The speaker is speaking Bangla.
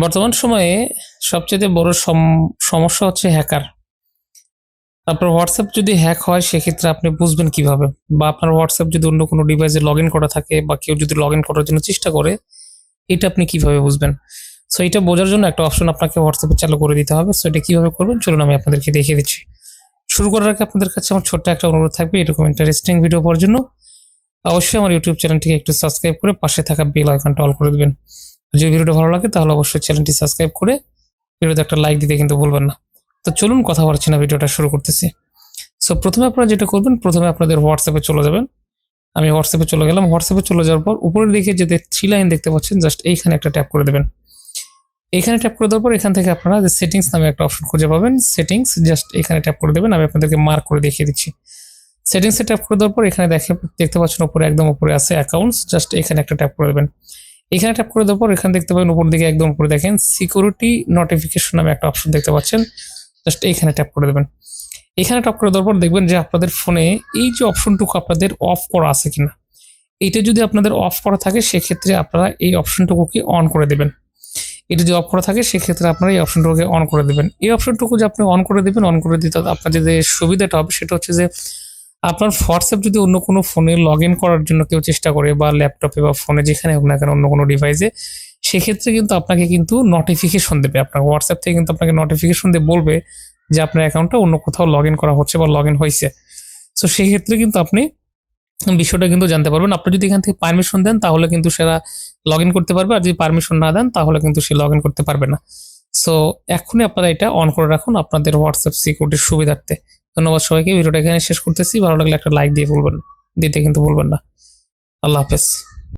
বর্তমান সময়ে সবচেয়ে বড় সম- সমস্যা হচ্ছে হ্যাকার আপনার হোয়াটসঅ্যাপ যদি হ্যাক হয়, সেক্ষেত্রে আপনি বুঝবেন কীভাবে। বা আপনার হোয়াটসঅ্যাপ যদি অন্য কোনো ডিভাইসে লগ ইন করা থাকে, বা কেউ যদি লগ ইন করার জন্য চেষ্টা করে, এটা আপনি কীভাবে বুঝবেন? সো এটা বোঝার জন্য একটা অপশন আপনাকে হোয়াটসঅ্যাপে চালু করে দিতে হবে। সো এটা কীভাবে করবেন? চলুন আমি আপনাদেরকে দেখিয়ে দিচ্ছি। শুরু করার আগে আপনাদের কাছে আমার ছোট্ট একটা অনুরোধ থাকবে, এরকম ইন্টারেস্টিং ভিডিও পাওয়ার জন্য। অবশ্যই আমার ইউটিউব চ্যানেলটিকে একটু সাবস্ক্রাইব করে পাশে থাকা বেল আইকনটা অল করে দিবেন। যদি ভিডিওটা ভালো লাগে, তাহলে অবশ্যই চ্যানেলটি সাবস্ক্রাইব করে ভিডিওতে একটা লাইক দিতে কিন্তু ভুলবেন না। তো চলুন কথা বলছি না, ভিডিওটা শুরু করতেছি। সো প্রথমে আপনারা যেটা করবেন, প্রথমে আপনাদের হোয়াটসঅ্যাপে চলে যাবেন। আমি হোয়াটসঅ্যাপে চলে গেলাম। হোয়াটসঅ্যাপে চলে যাওয়ার পর উপরের দিকে যে থ্রি লাইন দেখতে পাচ্ছেন জাস্ট এইখানে একটা ট্যাপ করে দেবেন। এখানে ট্যাপ করে দেওয়ার পর এখান থেকে আপনারা যে সেটিংস নামে একটা অপশন খুঁজে পাবেন। সেটিংস জাস্ট এখানে ট্যাপ করে দেবেন। আমি আপনাদেরকে মার্ক করে দেখিয়ে দিচ্ছি। সেটিংসে ট্যাপ করে দেওয়ার পর এখানে দেখে, দেখতে পাচ্ছেন উপরে, একদম উপরে আছে অ্যাকাউন্টস জাস্ট এখানে একটা ট্যাপ করে দেবেন। এখানে ট্যাপ করে দেওয়ার পর এখানে দেখতে পাবেন উপর দিকে একদম উপরে দেখেন সিকিউরিটি নোটিফিকেশন নামে একটা অপশন দেখতে পাচ্ছেন। জাস্ট এইখানে ট্যাপ করে দেবেন। এখানে ট্যাপ করে দেওয়ার পর দেখবেন যে আপনাদের ফোনে এই যে অপশনটুকু আপনাদের অফ করা আছে কিনা, এটা যদি আপনাদের অফ করা থাকে, সেক্ষেত্রে আপনারা এই অপশনটুকুকে অন করে দেবেন। এটা যদি অফ করা থাকে, সেক্ষেত্রে আপনারা এই অপশনটুকুকে অন করে দেবেন। এই অপশনটুকু যে আপনি অন করে দেবেন অন করে দিতে আপনার যে সুবিধাটা হবে, সেটা হচ্ছে যে আপনার হোয়াটসঅ্যাপ যদি অন্য কোনো ফোনে লগ ইন করার জন্য কেউ চেষ্টা করে বা ল্যাপটপে বা ফোনে যেখানে হোক না কেন অন্য কোনো ডিভাইসে সেক্ষেত্রে কিন্তু আপনাকে কিন্তু নোটিফিকেশন দেবে। আপনার হোয়াটসঅ্যাপ থেকে কিন্তু আপনাকে নোটিফিকেশন দিয়ে বলবে যে আপনার অ্যাকাউন্টটা অন্য কোথাও লগ ইন করা হচ্ছে বা লগ ইন হয়েছে। সো সেক্ষেত্রে কিন্তু আপনি বিষয়টা কিন্তু জানতে পারবেন। আপনি যদি এখান থেকে পারমিশন দেন, তাহলে কিন্তু সেটা লগ ইন করতে পারবে। আর যদি পারমিশন না দেন, তাহলে কিন্তু সে লগ ইন করতে পারবে না। সো এখনই আপনারা এটা অন করে রাখুন আপনাদের হোয়াটসঅ্যাপ সিকিউরিটির সুবিধার্থে। ধন্যবাদ সবাইকে। ভিডিওটা এখানে শেষ করতেছি। ভালো লাগলে একটা লাইক দিয়ে বলবেন। দিতে কিন্তু বলবেন না। আল্লাহ হাফেজ।